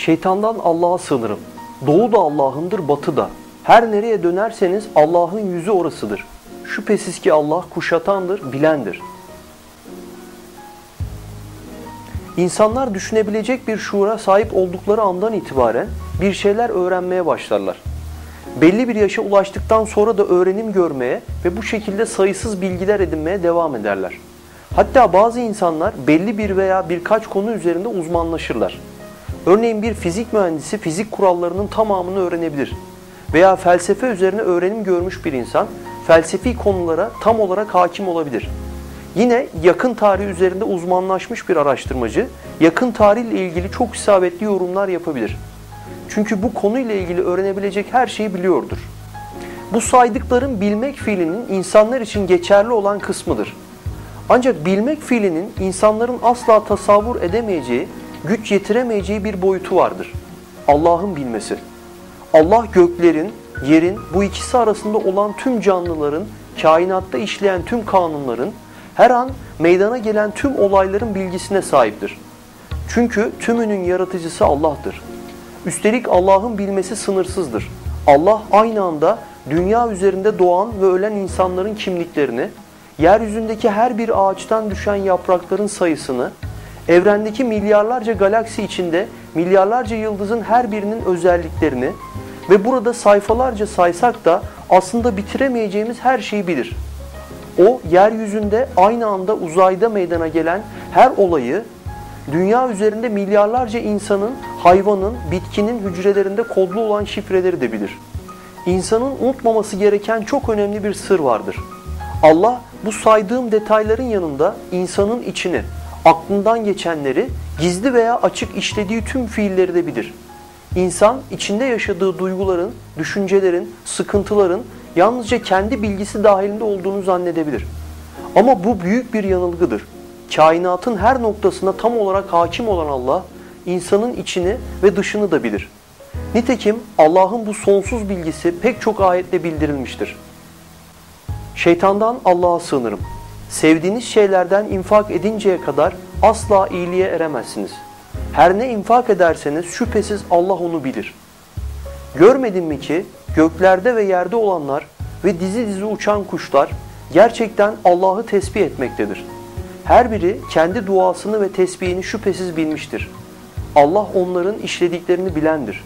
Şeytandan Allah'a sığınırım. Doğu da Allah'ındır, batı da. Her nereye dönerseniz Allah'ın yüzü orasıdır. Şüphesiz ki Allah kuşatandır, bilendir. İnsanlar düşünebilecek bir şuura sahip oldukları andan itibaren bir şeyler öğrenmeye başlarlar. Belli bir yaşa ulaştıktan sonra da öğrenim görmeye ve bu şekilde sayısız bilgiler edinmeye devam ederler. Hatta bazı insanlar belli bir veya birkaç konu üzerinde uzmanlaşırlar. Örneğin bir fizik mühendisi fizik kurallarının tamamını öğrenebilir. Veya felsefe üzerine öğrenim görmüş bir insan felsefi konulara tam olarak hakim olabilir. Yine yakın tarih üzerinde uzmanlaşmış bir araştırmacı yakın tarih ile ilgili çok isabetli yorumlar yapabilir. Çünkü bu konuyla ilgili öğrenebilecek her şeyi biliyordur. Bu saydıkların bilmek fiilinin insanlar için geçerli olan kısmıdır. Ancak bilmek fiilinin insanların asla tasavvur edemeyeceği, güç yetiremeyeceği bir boyutu vardır. Allah'ın bilmesi. Allah göklerin, yerin bu ikisi arasında olan tüm canlıların, kainatta işleyen tüm kanunların, her an meydana gelen tüm olayların bilgisine sahiptir. Çünkü tümünün yaratıcısı Allah'tır. Üstelik Allah'ın bilmesi sınırsızdır. Allah aynı anda dünya üzerinde doğan ve ölen insanların kimliklerini, yeryüzündeki her bir ağaçtan düşen yaprakların sayısını, evrendeki milyarlarca galaksi içinde milyarlarca yıldızın her birinin özelliklerini ve burada sayfalarca saysak da aslında bitiremeyeceğimiz her şeyi bilir. O yeryüzünde aynı anda uzayda meydana gelen her olayı dünya üzerinde milyarlarca insanın, hayvanın, bitkinin hücrelerinde kodlu olan şifreleri de bilir. İnsanın unutmaması gereken çok önemli bir sır vardır. Allah bu saydığım detayların yanında insanın içini, aklından geçenleri, gizli veya açık işlediği tüm fiilleri de bilir. İnsan içinde yaşadığı duyguların, düşüncelerin, sıkıntıların yalnızca kendi bilgisi dahilinde olduğunu zannedebilir. Ama bu büyük bir yanılgıdır. Kainatın her noktasına tam olarak hakim olan Allah, insanın içini ve dışını da bilir. Nitekim Allah'ın bu sonsuz bilgisi pek çok ayette bildirilmiştir. Şeytandan Allah'a sığınırım. Sevdiğiniz şeylerden infak edinceye kadar asla iyiliğe eremezsiniz. Her ne infak ederseniz şüphesiz Allah onu bilir. Görmedin mi ki göklerde ve yerde olanlar ve dizi dizi uçan kuşlar gerçekten Allah'ı tesbih etmektedir. Her biri kendi duasını ve tesbihini şüphesiz bilmiştir. Allah onların işlediklerini bilendir.